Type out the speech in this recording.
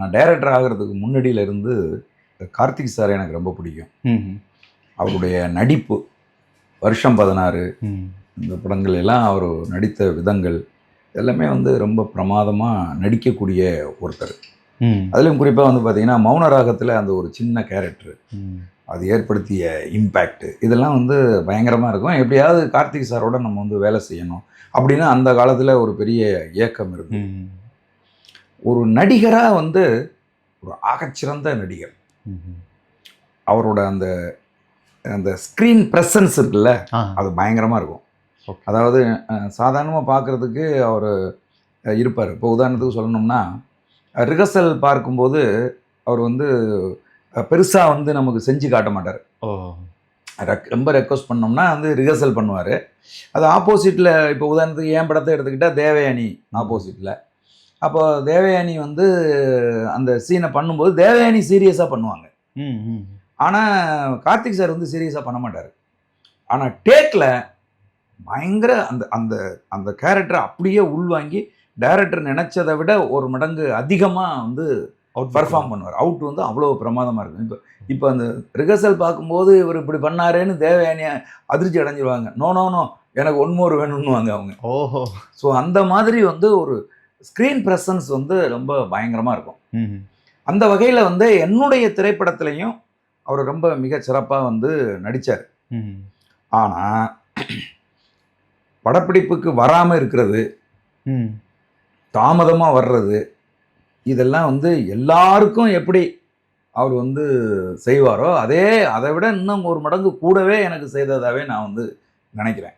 நான் டைரக்டர் ஆகிறதுக்கு முன்னாடியில இருந்து கார்த்திக் சார் எனக்கு ரொம்ப பிடிக்கும். அவருடைய நடிப்பு வருஷம் பதினாறு இந்த படங்கள் எல்லாம் அவர் நடித்த விதங்கள் எல்லாமே வந்து ரொம்ப பிரமாதமாக நடிக்கக்கூடிய ஒருத்தர். அதுலேயும் குறிப்பாக வந்து பார்த்தீங்கன்னா மௌன ராகத்தில் அந்த ஒரு சின்ன கேரக்டர் அது ஏற்படுத்திய இம்பேக்ட் இதெல்லாம் வந்து பயங்கரமாக இருக்கும். எப்படியாவது கார்த்திக் சாரோட நம்ம வந்து வேலை செய்யணும். அப்படின்னு அந்த காலத்தில் ஒரு பெரிய ஏக்கம் இருந்தது. ம் ஒரு நடிகராக வந்து ஒரு ஆகச்சிறந்த நடிகர். அவரோட அந்த அந்த ஸ்க்ரீன் ப்ரெசன்ஸ் இருக்குல்ல அது பயங்கரமாக இருக்கும். அதாவது சாதாரணமாக பார்க்குறதுக்கு அவர் இருப்பார். இப்போ உதாரணத்துக்கு சொல்லணும்னா ரிஹர்சல் பார்க்கும்போது அவர் வந்து பெருசாக வந்து நமக்கு செஞ்சு காட்ட மாட்டார். ரொம்ப ரெக்வஸ்ட் பண்ணோம்னா வந்து ரிஹர்சல் பண்ணுவார். அது ஆப்போசிட்டில் இப்போ உதாரணத்துக்கு என் படத்தை எடுத்துக்கிட்டால் தேவயானி ஆப்போசிட்டில் அப்போ தேவயானி வந்து அந்த சீனை பண்ணும்போது தேவயானி சீரியஸாக பண்ணுவாங்க. ஆனால் கார்த்திக் சார் வந்து சீரியஸாக பண்ண மாட்டார். ஆனால் டேக்கில் பயங்கர அந்த அந்த அந்த கேரக்டரை அப்படியே உள்வாங்கி டைரக்டர் நினச்சதை விட ஒரு மடங்கு அதிகமாக வந்து அவுட் பர்ஃபார்ம் பண்ணுவார். அவுட் வந்து அவ்வளோ பிரமாதமாக இருக்கும். இப்போ இப்போ அந்த ரிஹர்சல் பார்க்கும்போது இவர் இப்படி பண்ணாரேன்னு தேவயானியை அதிர்ச்சி அடைஞ்சிருவாங்க. நோ நோ நோ எனக்கு ஒன்மோர் வேணும்னுவாங்க அவங்க. ஓஹோ. ஸோ அந்த மாதிரி வந்து ஒரு ஸ்க்ரீன் ப்ரெசன்ஸ் வந்து ரொம்ப பயங்கரமாக இருக்கும். அந்த வகையில் வந்து என்னுடைய திரைப்படத்துலையும் அவர் ரொம்ப மிக சிறப்பாக வந்து நடித்தார் ஆனால் படப்பிடிப்புக்கு வராமல் இருக்கிறது தாமதமாக வர்றது இதெல்லாம் வந்து எல்லாருக்கும் எப்படி அவர் வந்து செய்வாரோ அதே அதை விட இன்னும் ஒரு மடங்கு கூடவே எனக்கு செய்ததாகவே நான் வந்து நினைக்கிறேன்.